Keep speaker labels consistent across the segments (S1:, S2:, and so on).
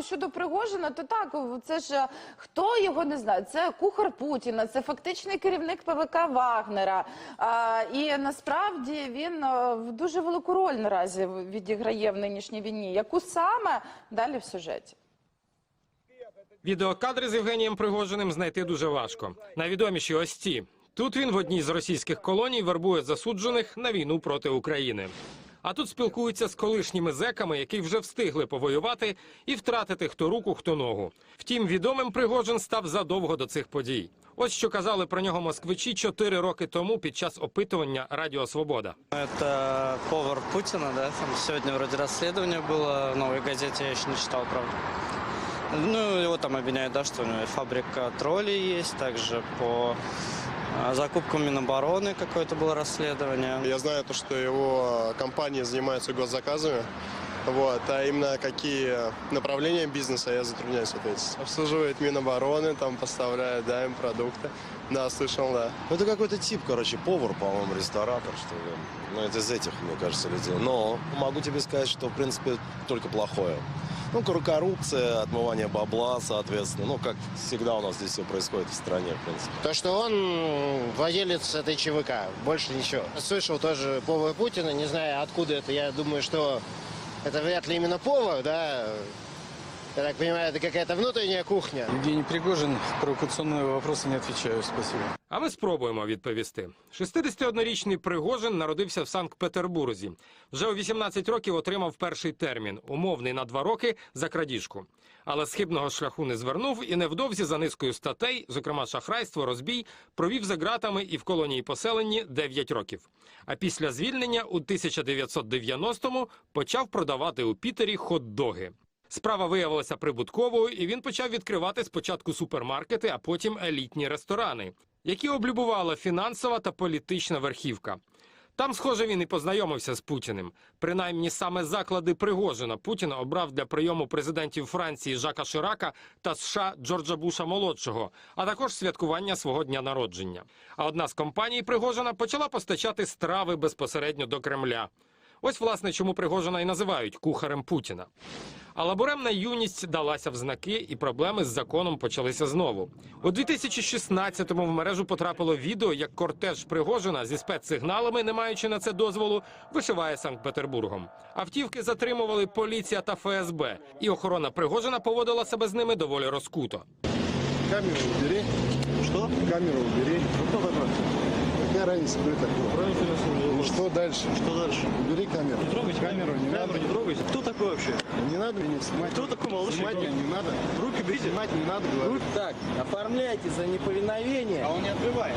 S1: щодо Пригожина, то так, це ж е, хто його не знає. Це кухар Путіна, це фактичний керівник ПВК Вагнера. А, і насправді він в дуже велику роль наразі відіграє в нинішній війні. Яку саме далі в сюжеті?
S2: Відеокадри з Євгенієм Пригожиним знайти дуже важко. Найвідоміші ось ці. Тут він в одній з російських колоній вербує засуджених на війну проти України. А тут спілкується з колишніми зеками, які вже встигли повоювати і втратити хто руку, хто ногу. Втім, відомим Пригожин став задовго до цих подій. Ось що казали про нього москвичі чотири роки тому під час опитування Радіо Свобода.
S3: Это повар Путина, да? Там сегодня вроде расследование было в новой газете, я еще не читал, правда. Ну, его там обвиняют, да, что у него фабрика троллей есть, также по а, закупкам Минобороны какое-то было расследование.
S4: Я знаю то, что его компания занимается госзаказами. Вот, а именно какие направления бизнеса я затрудняюсь ответить. Обслуживает Минобороны, там поставляет, да, им продукты. Да, слышал, да.
S5: Ну, это какой-то тип, короче, повар, по-моему, ресторатор, что ли. Ну, это из этих, мне кажется, людей. Но могу тебе сказать, что, в принципе, только плохое. Ну, кор- коррупция, отмывание бабла, соответственно. Ну, как всегда у нас здесь все происходит в стране, в принципе.
S6: То, что он владелец этой ЧВК, больше ничего. Слышал тоже повар Путина, не знаю откуда это, я думаю, что это вряд ли именно повар, да. Я так понимаю, это какая-то внутренняя кухня.
S7: Евгений Пригожин, провокационные вопросы не отвечаю, спасибо.
S2: А ми спробуємо відповісти. 61-річний Пригожин народився в Санкт-Петербурзі. Вже у 18 років отримав перший термін умовний на два роки за крадіжку. Але схибного шляху не звернув і невдовзі за низкою статей, зокрема шахрайство, розбій, провів за ґратами і в колонії поселенні 9 років. А після звільнення у 1990-му почав продавати у Пітері хот-доги. Справа виявилася прибутковою, і він почав відкривати спочатку супермаркети, а потім елітні ресторани, які облюбувала фінансова та політична верхівка. Там, схоже, він і познайомився з Путіним. Принаймні, саме заклади Пригожина Путін обрав для прийому президентів Франції Жака Ширака та США Джорджа Буша молодшого, а також святкування свого дня народження. А одна з компаній Пригожина почала постачати страви безпосередньо до Кремля. Ось, власне, чому Пригожина і називають кухарем Путіна. Але буремна юність далася в знаки, і проблеми з законом почалися знову. У 2016-му в мережу потрапило відео, як кортеж Пригожина зі спецсигналами, не маючи на це дозволу, вишиває Санкт-Петербургом. Автівки затримували поліція та ФСБ, і охорона Пригожина поводила себе з ними доволі розкуто.
S8: Камеру убери. Что? Камеру убери. Ну, кто такой? Какая разница, кто такой? Ну, что дальше? Что дальше? Убери камеру. Не трогайте камеру, не надо. не трогайте. Кто такой вообще? Не надо меня снимать. Кто такой малыш? Снимать меня не надо. Руки берите. Снимать не надо, говорю.
S9: Так, оформляйте за неповиновение.
S8: он не открывает.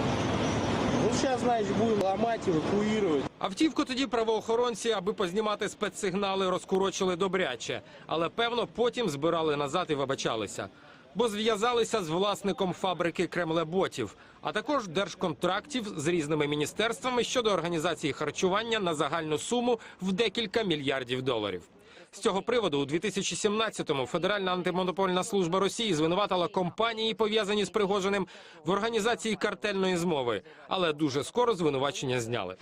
S9: Ну, сейчас, значит, будем ломать, эвакуировать.
S2: Автівку тоді правоохоронці, аби познімати спецсигнали, розкурочили добряче, але певно потім збирали назад і вибачалися. Бо зв'язалися з власником фабрики Кремлеботів, а також держконтрактів з різними міністерствами щодо організації харчування на загальну суму в декілька мільярдів доларів. З цього приводу у 2017-му Федеральна антимонопольна служба Росії звинуватила компанії, пов'язані з Пригожиним, в організації картельної змови, але дуже скоро звинувачення зняли.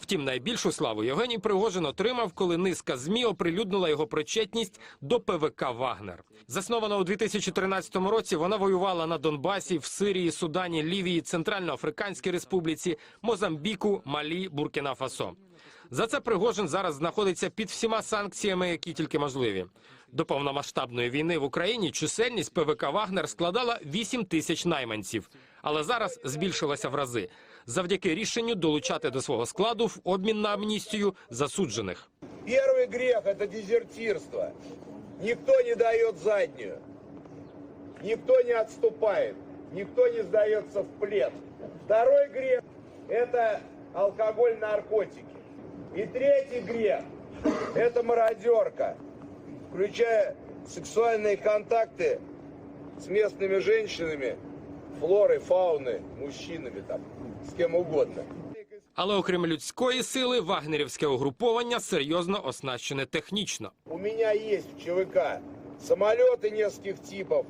S2: Втім, найбільшу славу Євгеній Пригожин отримав, коли низка змі оприлюднила його причетність до ПВК Вагнер. Заснована у 2013 році, вона воювала на Донбасі, в Сирії, Судані, Лівії, Центральноафриканській Республіці, Мозамбіку, Малі, Буркіна Фасо. За це Пригожин зараз знаходиться під всіма санкціями, які тільки можливі. До повномасштабної війни в Україні чисельність ПВК Вагнер складала 8 тисяч найманців, але зараз збільшилася в рази завдяки рішенню долучати до свого складу в обмін на амністію засуджених.
S10: Первый грех – это дезертирство. Никто не дает заднюю. Никто не отступает. Никто не сдается в плен. Второй грех – это алкоголь, наркотики. И третий грех – это мародерка, включая сексуальные контакты с местными женщинами, флорой, фауной, мужчинами там, с кем угодно.
S2: Але окрім людської сили, вагнерівське угруповання серйозно оснащене технічно.
S10: У меня есть в ЧВК самолеты нескольких типов,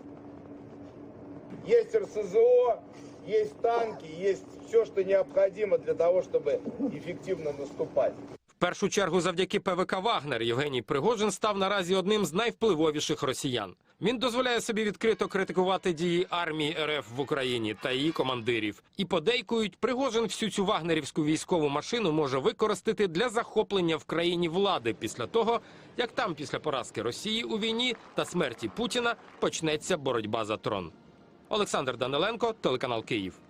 S10: есть РСЗО, есть танки, есть все, что необходимо для того, чтобы эффективно наступать.
S2: В першу чергу, завдяки ПВК Вагнер, Євгеній Пригожин став наразі одним з найвпливовіших росіян. Він дозволяє собі відкрито критикувати дії армії РФ в Україні та її командирів. І подейкують, Пригожин всю цю вагнерівську військову машину може використати для захоплення в країні влади після того, як там після поразки Росії у війні та смерті Путіна почнеться боротьба за трон. Олександр Даниленко, телеканал Київ.